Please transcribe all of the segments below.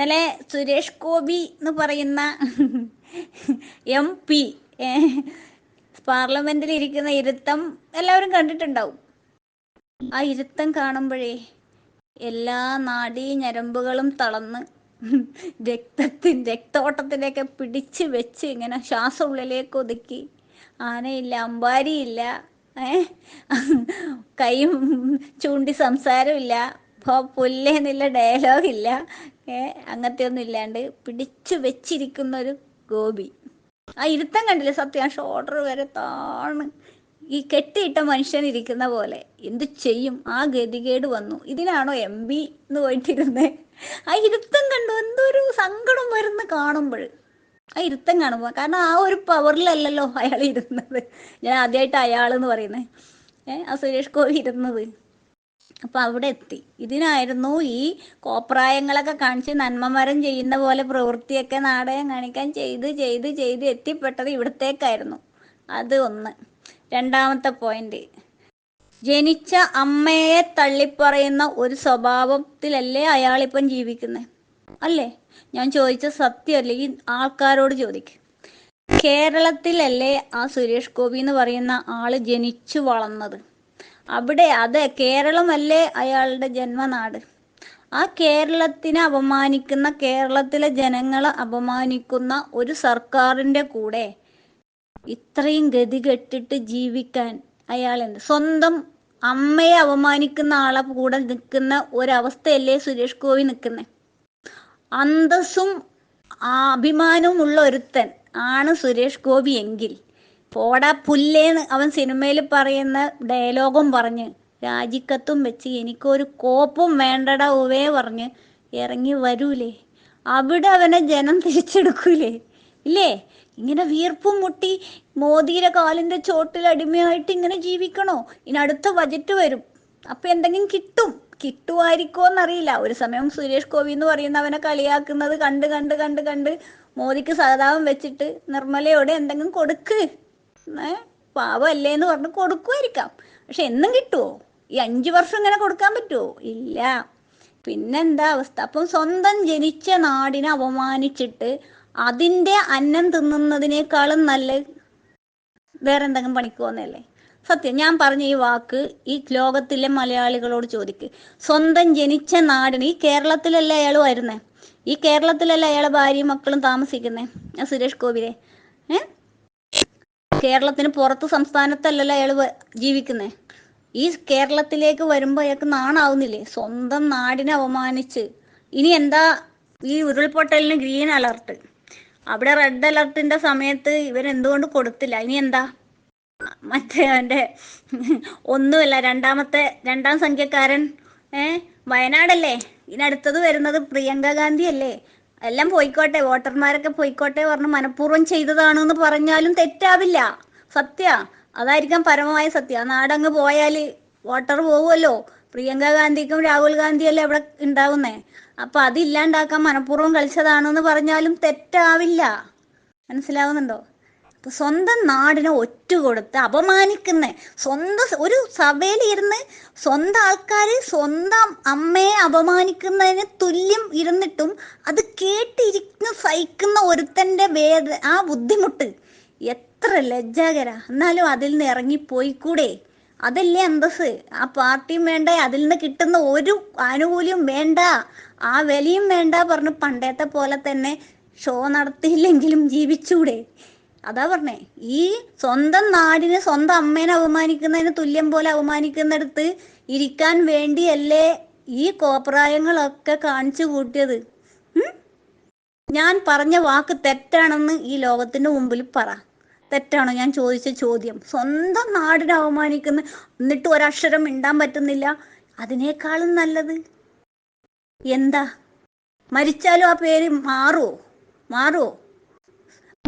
ഇന്നലെ സുരേഷ് ഗോപി എന്ന് പറയുന്ന എം പി പാർലമെന്റിൽ ഇരിക്കുന്ന ഇരുത്തം എല്ലാവരും കണ്ടിട്ടുണ്ടാവും. ആ ഇരുത്തം കാണുമ്പോഴേ എല്ലാ നാഡീ ഞരമ്പുകളും തളർന്ന് രക്തത്തിൻ രക്തോട്ടത്തിലേക്ക് പിടിച്ച് വെച്ച് ഇങ്ങനെ ശ്വാസം ഉള്ളിലേക്ക് ഒതുക്കി. ആനയില്ല അമ്പാരിയില്ല കൈയും ചൂണ്ടി സംസാരമില്ല പുല്ലേന്നില്ല ഡയലോഗില്ല. അങ്ങനത്തെ ഒന്നും ഇല്ലാണ്ട് പിടിച്ചു വെച്ചിരിക്കുന്ന ഒരു ഗോപി. ആ ഇരുത്തം കണ്ടില്ല സത്യം? ആ ഷോൾഡർ വരെ താണ് ഈ കെട്ടിയിട്ട മനുഷ്യൻ ഇരിക്കുന്ന പോലെ. എന്തു ചെയ്യും? ആ ഗതികേട് വന്നു. ഇതിനാണോ എം ബി എന്ന് പോയിട്ടിരുന്നേ. ആ ഇരുത്തം കണ്ടു. എന്തൊരു സങ്കടം വരുന്ന കാണുമ്പോൾ. ആ ഇരുത്തം കാണുമ്പോൾ കാരണം ആ ഒരു പവറിലല്ലല്ലോ അയാൾ ഇരുന്നത്. ഞാൻ ആദ്യമായിട്ട് അയാൾ എന്ന് പറയുന്നത് ഏഹ് ആ സുരേഷ് ഗോപി ഇരുന്നത്. അപ്പം അവിടെ എത്തി. ഇതിനായിരുന്നു ഈ കോപ്രായങ്ങളൊക്കെ കാണിച്ച് നന്മമരം ചെയ്യുന്ന പോലെ പ്രവൃത്തിയൊക്കെ നാടകം കാണിക്കാൻ ചെയ്ത് ചെയ്ത് ചെയ്ത് എത്തിപ്പെട്ടത് ഇവിടത്തേക്കായിരുന്നു. അത് ഒന്ന്. രണ്ടാമത്തെ പോയിന്റ് ജനിച്ച അമ്മയെ തള്ളിപ്പറയുന്ന ഒരു സ്വഭാവത്തിലല്ലേ അയാളിപ്പം ജീവിക്കുന്നത് അല്ലേ? ഞാൻ ചോദിച്ച സത്യമല്ലേ? ഈ ആൾക്കാരോട് ചോദിക്കും. കേരളത്തിലല്ലേ ആ സുരേഷ് ഗോപി എന്ന് പറയുന്ന ആൾ ജനിച്ചു വളർന്നത്? അവിടെ അതെ കേരളമല്ലേ അയാളുടെ ജന്മനാട്? ആ കേരളത്തിനെ അപമാനിക്കുന്ന കേരളത്തിലെ ജനങ്ങളെ അപമാനിക്കുന്ന ഒരു സർക്കാരിന്റെ കൂടെ ഇത്രയും ഗതികെട്ടിട്ട് ജീവിക്കാൻ അയാൾ എന്ത് സ്വന്തം അമ്മയെ അപമാനിക്കുന്ന ആളെ കൂടെ നിൽക്കുന്ന ഒരവസ്ഥയല്ലേ സുരേഷ് ഗോപി നിൽക്കുന്നത് അന്തസ്സും അഭിമാനവും ഉള്ള ഒരുത്തൻ ആണ് സുരേഷ് ഗോപി എങ്കിൽ പോടാ പുല്ലേന്ന് അവൻ സിനിമയിൽ പറയുന്ന ഡയലോഗും പറഞ്ഞ് രാജിക്കത്തും വെച്ച് എനിക്കൊരു കോപ്പും വേണ്ടട ഉവേ പറഞ്ഞ് ഇറങ്ങി വരൂലേ. അവിടെ അവനെ ജനം തിരിച്ചെടുക്കൂലേ. ഇല്ലേ? ഇങ്ങനെ വീർപ്പും മുട്ടി മോദിയുടെ കാലിന്റെ ചോട്ടിൽ അടിമയായിട്ട് ഇങ്ങനെ ജീവിക്കണോ? ഇനി അടുത്ത ബജറ്റ് വരും. അപ്പൊ എന്തെങ്കിലും കിട്ടും. കിട്ടുമായിരിക്കോ എന്നറിയില്ല ഒരു സമയം സുരേഷ് ഗോപി എന്ന് പറയുന്നവനെ കളിയാക്കുന്നത് കണ്ട് കണ്ട് കണ്ട് കണ്ട് മോദിക്ക് സഹതാപം വെച്ചിട്ട് നിർമ്മലയോടെ എന്തെങ്കിലും കൊടുക്ക്. പാവമല്ലേ എന്ന് പറഞ്ഞ് കൊടുക്കുമായിരിക്കാം. പക്ഷെ എന്നും കിട്ടുമോ ഈ അഞ്ചു വർഷം ഇങ്ങനെ കൊടുക്കാൻ പറ്റുമോ ഇല്ല. പിന്നെന്താ അവസ്ഥ? അപ്പം സ്വന്തം ജനിച്ച നാടിനെ അപമാനിച്ചിട്ട് അതിന്റെ അന്നം തിന്നുന്നതിനേക്കാളും നല്ല വേറെ എന്തെങ്കിലും പണിക്ക് പോകുന്നതല്ലേ? സത്യം ഞാൻ പറഞ്ഞ ഈ വാക്ക് ഈ ലോകത്തിലെ മലയാളികളോട് ചോദിക്ക്. സ്വന്തം ജനിച്ച നാടിന് ഈ കേരളത്തിലല്ലേ അയാൾ വരുന്നേ ഈ കേരളത്തിലല്ലേ അയാളെ ഭാര്യയും മക്കളും താമസിക്കുന്നേ? സുരേഷ് ഗോപിരെ ഏ? കേരളത്തിന് പുറത്ത് സംസ്ഥാനത്തല്ലല്ലോ അയാൾ ജീവിക്കുന്നേ. ഈ കേരളത്തിലേക്ക് വരുമ്പോൾ അയാൾക്ക് നാണാവുന്നില്ലേ? സ്വന്തം നാടിനെ അവമാനിച്ച് ഇനി എന്താ ഈ ഉരുൾപൊട്ടലിന് ഗ്രീൻ അലർട്ട് അവിടെ റെഡ് അലർട്ടിന്റെ സമയത്ത് ഇവർ എന്തുകൊണ്ട് കൊടുത്തില്ല? ഇനി എന്താ? മറ്റേ അവന്റെ ഒന്നുമില്ല രണ്ടാമത്തെ രണ്ടാം സംഖ്യക്കാരൻ ഏ? വയനാടല്ലേ? ഇനി അടുത്തത് വരുന്നത് പ്രിയങ്ക ഗാന്ധി അല്ലേ എല്ലാം പോയിക്കോട്ടെ വോട്ടർമാരൊക്കെ പോയിക്കോട്ടെ പറഞ്ഞ് മനഃപൂർവം ചെയ്തതാണെന്ന് പറഞ്ഞാലും തെറ്റാവില്ല. സത്യ. അതായിരിക്കാം പരമമായ സത്യം. സത്യ നാടങ്ങ് പോയാൽ വോട്ടർ പോവുമല്ലോ. പ്രിയങ്ക ഗാന്ധിക്കും രാഹുൽ ഗാന്ധിയല്ലേ അവിടെ ഉണ്ടാവുന്നേ? അപ്പൊ അതില്ലാണ്ടാക്കാൻ മനഃപൂർവം കളിച്ചതാണെന്ന് പറഞ്ഞാലും തെറ്റാവില്ല. മനസ്സിലാവുന്നുണ്ടോ? സ്വന്തം നാടിനെ ഒറ്റ കൊടുത്ത് അപമാനിക്കുന്ന സ്വന്തം ഒരു സഭയിൽ ഇരുന്ന് സ്വന്തം ആൾക്കാർ സ്വന്തം അമ്മയെ അപമാനിക്കുന്നതിന് തുല്യം ഇരുന്നിട്ടും അത് കേട്ടിരിക്കുന്ന സഹിക്കുന്ന ഒരുത്തന്റെ വേദ ആ ബുദ്ധിമുട്ട് എത്ര ലജ്ജാകര. എന്നാലും അതിൽ നിന്ന് ഇറങ്ങിപ്പോയിക്കൂടെ. അതല്ലേ അന്തസ് ആ പാർട്ടിയും വേണ്ട അതിൽ നിന്ന് കിട്ടുന്ന ഒരു ആനുകൂല്യം വേണ്ട. ആ വിലയും വേണ്ട പറഞ്ഞു പണ്ടത്തെ പോലെ തന്നെ ഷോ നടത്തിയില്ലെങ്കിലും ജീവിച്ചൂടെ. അതാ പറഞ്ഞേ ഈ സ്വന്തം നാടിനെ സ്വന്തം അമ്മേനെ അപമാനിക്കുന്നതിന് തുല്യം പോലെ അവമാനിക്കുന്നിടത്ത് ഇരിക്കാൻ വേണ്ടിയല്ലേ ഈ കോപ്രായങ്ങളൊക്കെ കാണിച്ചു കൂട്ടിയത്. ഞാൻ പറഞ്ഞ വാക്ക് തെറ്റാണെന്ന് ഈ ലോകത്തിന്റെ മുമ്പിൽ പറ. തെറ്റാണോ ഞാൻ ചോദിച്ച ചോദ്യം? സ്വന്തം നാടിനെ അവമാനിക്കുന്ന എന്നിട്ട് ഒരക്ഷരം മിണ്ടാൻ പറ്റുന്നില്ല. അതിനേക്കാളും നല്ലത്? എന്താ? മരിച്ചാലും ആ പേര് മാറുമോ മാറുമോ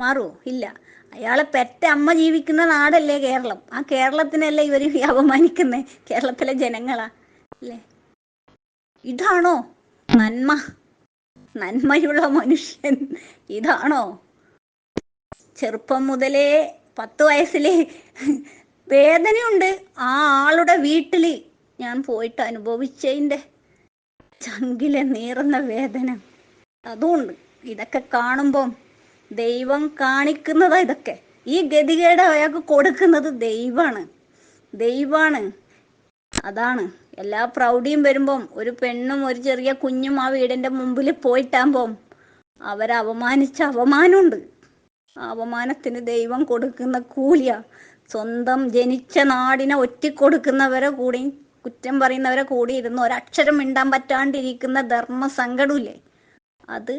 മാറുമോ ഇല്ല. അയാളെ പെറ്റ അമ്മ ജീവിക്കുന്ന നാടല്ലേ കേരളം. ആ കേരളത്തിനല്ലേ ഇവർ അപമാനിക്കുന്നേ? കേരളത്തിലെ ജനങ്ങളാ. അല്ലേ? ഇതാണോ? നന്മ. നന്മയുള്ള മനുഷ്യൻ. ഇതാണോ? ചെറുപ്പം മുതലേ പത്ത് വയസ്സിലെ വേദനയുണ്ട്. ആ ആളുടെ വീട്ടിൽ ഞാൻ പോയിട്ട് അനുഭവിച്ചതിന്റെ ചങ്കിലെ നീറുന്ന വേദന. അതുകൊണ്ട് ഇതൊക്കെ കാണുമ്പം ദൈവം കാണിക്കുന്നതാ ഇതൊക്കെ. ഈ ഗതികേട് അയാൾക്ക് കൊടുക്കുന്നത് ദൈവാണ്. ദൈവാണ്. അതാണ്. എല്ലാ പ്രൗഢിയും വരുമ്പം ഒരു പെണ്ണും ഒരു ചെറിയ കുഞ്ഞും ആ വീടിന്റെ മുമ്പിൽ പോയിട്ടാകുമ്പം അവരെ അവമാനിച്ച അപമാനമുണ്ട് ആ അപമാനത്തിന് ദൈവം കൊടുക്കുന്ന കൂലിയ. സ്വന്തം ജനിച്ച നാടിനെ ഒറ്റിക്കൊടുക്കുന്നവരെ കൂടി കുറ്റം പറയുന്നവരെ കൂടി ഇരുന്ന് ഒരക്ഷരം മിണ്ടാൻ പറ്റാണ്ടിരിക്കുന്ന ധർമ്മ സങ്കടമില്ലേ അത്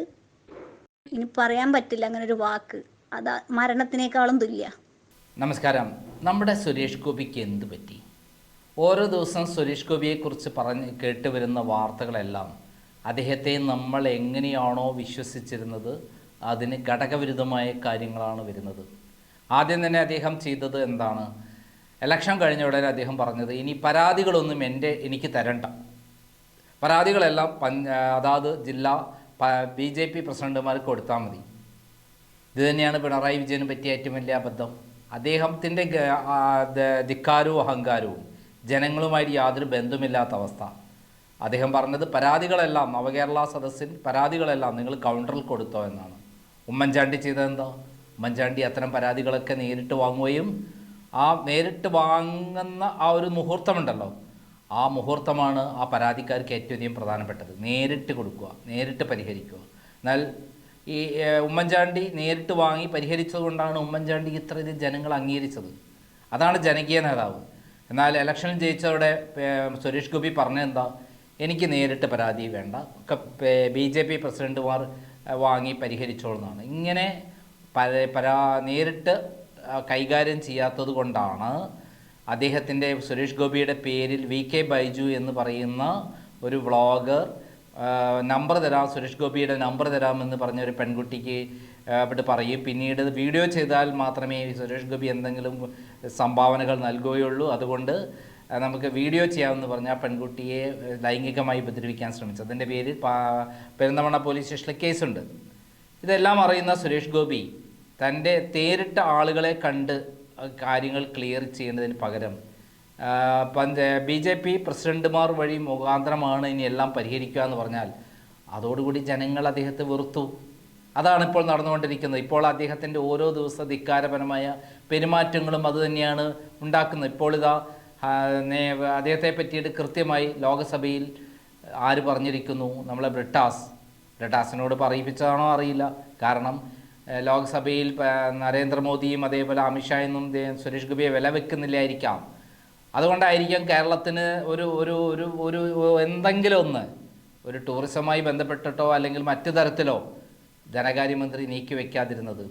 ഇനി പറയാൻ പറ്റില്ല അങ്ങനെ ഒരു വാക്ക്. അത് മരണത്തിനേക്കാളും തുല്യ. നമസ്കാരം. നമ്മുടെ സുരേഷ് ഗോപിക്ക് എന്ത് പറ്റി? ഓരോ ദിവസം സുരേഷ് ഗോപിയെക്കുറിച്ച് പറഞ്ഞ് കേട്ട് വരുന്ന വാർത്തകളെല്ലാം അദ്ദേഹത്തെ നമ്മൾ എങ്ങനെയാണോ വിശ്വസിച്ചിരുന്നത് അതിന് ഘടകവിരുദ്ധമായ കാര്യങ്ങളാണ് വരുന്നത്. ആദ്യം തന്നെ അദ്ദേഹം ചെയ്തത് എന്താണ്? ഇലക്ഷൻ കഴിഞ്ഞ ഉടനെ അദ്ദേഹം പറഞ്ഞത് ഇനി പരാതികളൊന്നും എന്റെ എനിക്ക് തരണ്ട. പരാതികളെല്ലാം പഞ്ച അതാത് ജില്ലാ ബി ജെ പി പ്രസിഡന്റുമാർക്ക് കൊടുത്താൽ മതി. ഇത് തന്നെയാണ് പിണറായി വിജയന് പറ്റിയ ഏറ്റവും വലിയ അബദ്ധം. അദ്ദേഹത്തിന്റെ ധിക്കാരവും അഹങ്കാരവും ജനങ്ങളുമായിട്ട് യാതൊരു ബന്ധമില്ലാത്ത അവസ്ഥ. അദ്ദേഹം പറഞ്ഞത് പരാതികളെല്ലാം നവകേരള സദസ്സിൽ പരാതികളെല്ലാം നിങ്ങൾ കൗണ്ടറിൽ കൊടുത്തോ എന്നാണ്. ഉമ്മൻചാണ്ടി ചെയ്തതെന്താ? ഉമ്മൻചാണ്ടി അത്തരം പരാതികളൊക്കെ നേരിട്ട് വാങ്ങുകയും ആ നേരിട്ട് വാങ്ങുന്ന ആ ഒരു മുഹൂർത്തമുണ്ടല്ലോ. ആ മുഹൂർത്തമാണ് ആ പരാതിക്കാർക്ക് ഏറ്റവും അധികം പ്രധാനപ്പെട്ടത്. നേരിട്ട് കൊടുക്കുക നേരിട്ട് പരിഹരിക്കുക. എന്നാൽ ഈ ഉമ്മൻചാണ്ടി നേരിട്ട് വാങ്ങി പരിഹരിച്ചതുകൊണ്ടാണ് ഉമ്മൻചാണ്ടി ഇത്രയധികം ജനങ്ങൾ അംഗീകരിച്ചത്. അതാണ് ജനകീയ നേതാവ്. എന്നാൽ ഇലക്ഷനിൽ ജയിച്ചതോടെ ഏഹ്, സുരേഷ് ഗോപി പറഞ്ഞെന്താ എനിക്ക് നേരിട്ട് പരാതി വേണ്ട. ഒക്കെ ബി ജെ പി പ്രസിഡന്റുമാർ ഏഹ്, വാങ്ങി പരിഹരിച്ചോളുന്നതാണ് ഇങ്ങനെ പരാ നേരിട്ട് കൈകാര്യം ചെയ്യാത്തത് കൊണ്ടാണ് അദ്ദേഹത്തിന്റെ സുരേഷ് ഗോപിയുടെ പേരിൽ വി കെ ബൈജു എന്ന് പറയുന്ന ഒരു വ്ളോഗർ നമ്പർ തരാം സുരേഷ് ഗോപിയുടെ നമ്പർ തരാമെന്ന് പറഞ്ഞ ഒരു പെൺകുട്ടിക്ക് അവിടെ പറയും. പിന്നീട് വീഡിയോ ചെയ്താൽ മാത്രമേ സുരേഷ് ഗോപി എന്തെങ്കിലും സംഭാവനകൾ നൽകുകയുള്ളൂ. അതുകൊണ്ട് നമുക്ക് വീഡിയോ ചെയ്യാമെന്ന് പറഞ്ഞ ആ പെൺകുട്ടിയെ ലൈംഗികമായി ഉപദ്രവിക്കാൻ ശ്രമിച്ചു. അതിന്റെ പേരിൽ പെരുന്തമണ പോലീസ് സ്റ്റേഷനിൽ കേസുണ്ട്. ഇതെല്ലാം അറിയുന്ന സുരേഷ് ഗോപി തന്റെ തേരിട്ട ആളുകളെ കണ്ട് കാര്യങ്ങൾ ക്ലിയർ ചെയ്യുന്നതിന് പകരം പഞ്ച ബി ജെ പി പ്രസിഡന്റുമാർ വഴി മുഖാന്തരമാണ് ഇനി എല്ലാം പരിഹരിക്കുക എന്ന് പറഞ്ഞാൽ അതോടുകൂടി ജനങ്ങൾ അദ്ദേഹത്തെ വെറുത്തു. അതാണ് ഇപ്പോൾ നടന്നുകൊണ്ടിരിക്കുന്നത്. ഇപ്പോൾ അദ്ദേഹത്തിന്റെ ഓരോ ദിവസ ധിക്കാരപരമായ പെരുമാറ്റങ്ങളും അതുതന്നെയാണ് ഉണ്ടാക്കുന്നത്. ഇപ്പോൾ ഇതാ അദ്ദേഹത്തെ പറ്റിയിട്ട് കൃത്യമായി ലോകസഭയിൽ ആര് പറഞ്ഞിരിക്കുന്നു? നമ്മളെ ബ്രിട്ടാസ്. ബ്രിട്ടാസിനോട് പറയിപ്പിച്ചതാണോ അറിയില്ല. കാരണം ലോക്സഭയിൽ നരേന്ദ്രമോദിയും അതേപോലെ അമിത്ഷായെന്നും സുരേഷ് ഗോപിയെ വില വെക്കുന്നില്ലായിരിക്കാം. അതുകൊണ്ടായിരിക്കാം കേരളത്തിന് ഒരു ഒരു ഒരു ഒരു എന്തെങ്കിലും ഒന്ന് ഒരു ടൂറിസവുമായി ബന്ധപ്പെട്ടിട്ടോ അല്ലെങ്കിൽ മറ്റു തരത്തിലോ ധനകാര്യമന്ത്രി നീക്കി വയ്ക്കാതിരുന്നത്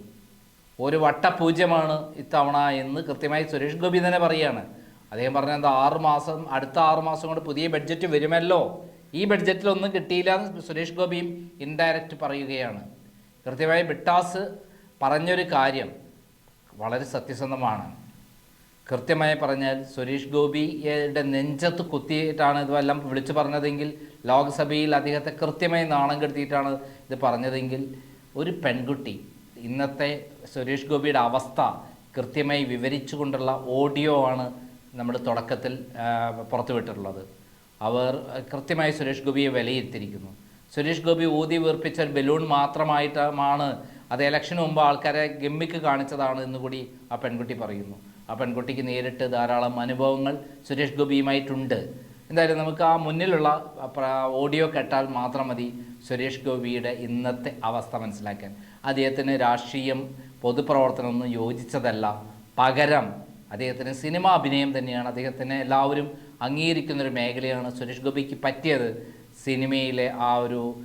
ഒരു വട്ടപൂജ്യമാണ് ഇത്തവണ എന്ന് കൃത്യമായി സുരേഷ് ഗോപി തന്നെ പറയുകയാണ് അദ്ദേഹം പറഞ്ഞ എന്താ ആറ് മാസം അടുത്ത ആറ് മാസം കൊണ്ട് പുതിയ ബഡ്ജറ്റ് വരുമല്ലോ. ഈ ബഡ്ജറ്റിലൊന്നും കിട്ടിയില്ല സുരേഷ് ഗോപിയും ഇൻഡയറക്റ്റ് പറയുകയാണ്. കൃത്യമായി ബിട്ടാസ് പറഞ്ഞൊരു കാര്യം വളരെ സത്യസന്ധമാണ്. കൃത്യമായി പറഞ്ഞാൽ സുരേഷ് ഗോപിയുടെ നെഞ്ചത്ത് കുത്തിയിട്ടാണ് ഇതെല്ലാം വിളിച്ചു പറഞ്ഞതെങ്കിൽ ലോക്സഭയിൽ അദ്ദേഹത്തെ കൃത്യമായി നാണം കെടുത്തിയിട്ടാണ് ഇത് പറഞ്ഞതെങ്കിൽ ഒരു പെൺകുട്ടി ഇന്നത്തെ സുരേഷ് ഗോപിയുടെ അവസ്ഥ കൃത്യമായി വിവരിച്ചുകൊണ്ടുള്ള ഓഡിയോ ആണ് നമ്മൾ തുടക്കത്തിൽ പുറത്തുവിട്ടിട്ടുള്ളത്. അവർ കൃത്യമായി സുരേഷ് ഗോപിയെ വിലയിരുത്തിയിരിക്കുന്നു. സുരേഷ് ഗോപി ഊതി വീർപ്പിച്ച ഒരു ബലൂൺ മാത്രമായിട്ടാണ് അത് ഇലക്ഷന് മുമ്പ് ആൾക്കാരെ ഗമ്മിക്ക് കാണിച്ചതാണ് എന്ന് കൂടി ആ പെൺകുട്ടി പറയുന്നു. ആ പെൺകുട്ടിക്ക് നേരിട്ട് ധാരാളം അനുഭവങ്ങൾ സുരേഷ് ഗോപിയുമായിട്ടുണ്ട്. എന്തായാലും നമുക്ക് ആ മുന്നിലുള്ള ഓഡിയോ കേട്ടാൽ മാത്രം മതി സുരേഷ് ഗോപിയുടെ ഇന്നത്തെ അവസ്ഥ മനസ്സിലാക്കാൻ. അദ്ദേഹത്തിന് രാഷ്ട്രീയം പൊതുപ്രവർത്തനമൊന്നും യോജിച്ചതല്ല. പകരം അദ്ദേഹത്തിന് സിനിമ അഭിനയം തന്നെയാണ്. അദ്ദേഹത്തിന് എല്ലാവരും അംഗീകരിക്കുന്ന ഒരു മേഖലയാണ് സുരേഷ് ഗോപിക്ക് പറ്റിയത്. സിനിമയിലെ ആ ഒരു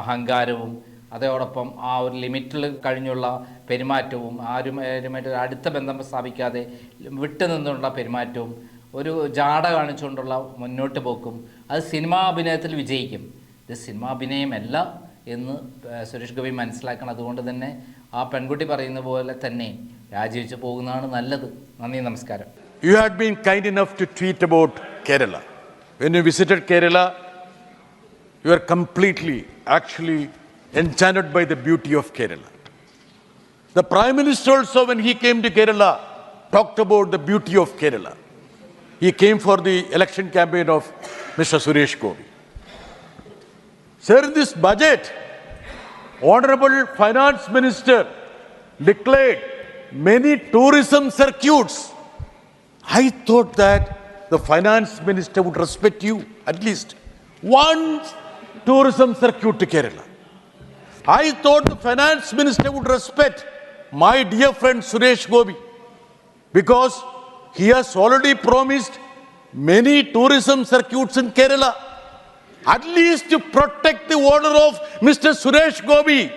അഹങ്കാരവും അതോടൊപ്പം ആ ഒരു ലിമിറ്റിൽ കഴിഞ്ഞുള്ള പെരുമാറ്റവും ആരുമായിട്ട് അടുത്ത ബന്ധം സ്ഥാപിക്കാതെ വിട്ടുനിന്നുള്ള പെരുമാറ്റവും ഒരു ജാട കാണിച്ചുകൊണ്ടുള്ള മുന്നോട്ട് പോക്കും അത് സിനിമാ അഭിനയത്തിൽ വിജയിക്കും. ഇത് സിനിമാ അഭിനയമല്ല എന്ന് സുരേഷ് ഗോപി മനസ്സിലാക്കണം. അതുകൊണ്ട് തന്നെ ആ പെൺകുട്ടി പറയുന്ന പോലെ തന്നെ രാജിവെച്ച് പോകുന്നതാണ് നല്ലത്. നന്ദി നമസ്കാരം. You had been kind enough to tweet about Kerala when you visited Kerala, you are completely, actually enchanted by the beauty of Kerala. The Prime Minister also, when he came to Kerala, talked about the beauty of Kerala. He came for the election campaign of Mr. Suresh Gopi. Sir, in this budget, Honorable Finance Minister declared many tourism circuits. I thought that the Finance Minister would respect you at least one tourism circuit to Kerala. I thought the Finance Minister would respect my dear friend Suresh Gobi because he has already promised many tourism circuits in Kerala. At least to protect the order of Mr. Suresh Gobi.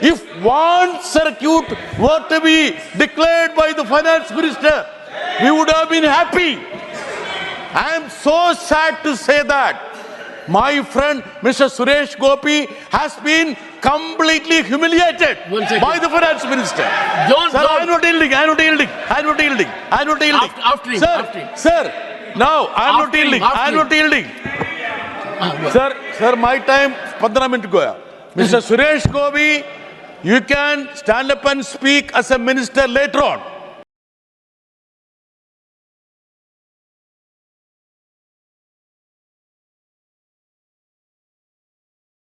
If one circuit were to be declared by the finance minister, we would have been happy. I am so sad to say that my friend Mr. Suresh Gopi has been completely humiliated by the finance minister. Don't- sir, don't- I'm not yielding. I'm not yielding. I'm not yielding. I'm not yielding. After- after him, sir, after him. sir, now I'm not After him, yielding. after I'm him. not yielding. Sir, sir, my time 15 minutes goya. Mr. Suresh Gopi, you can stand up and speak as a minister later on.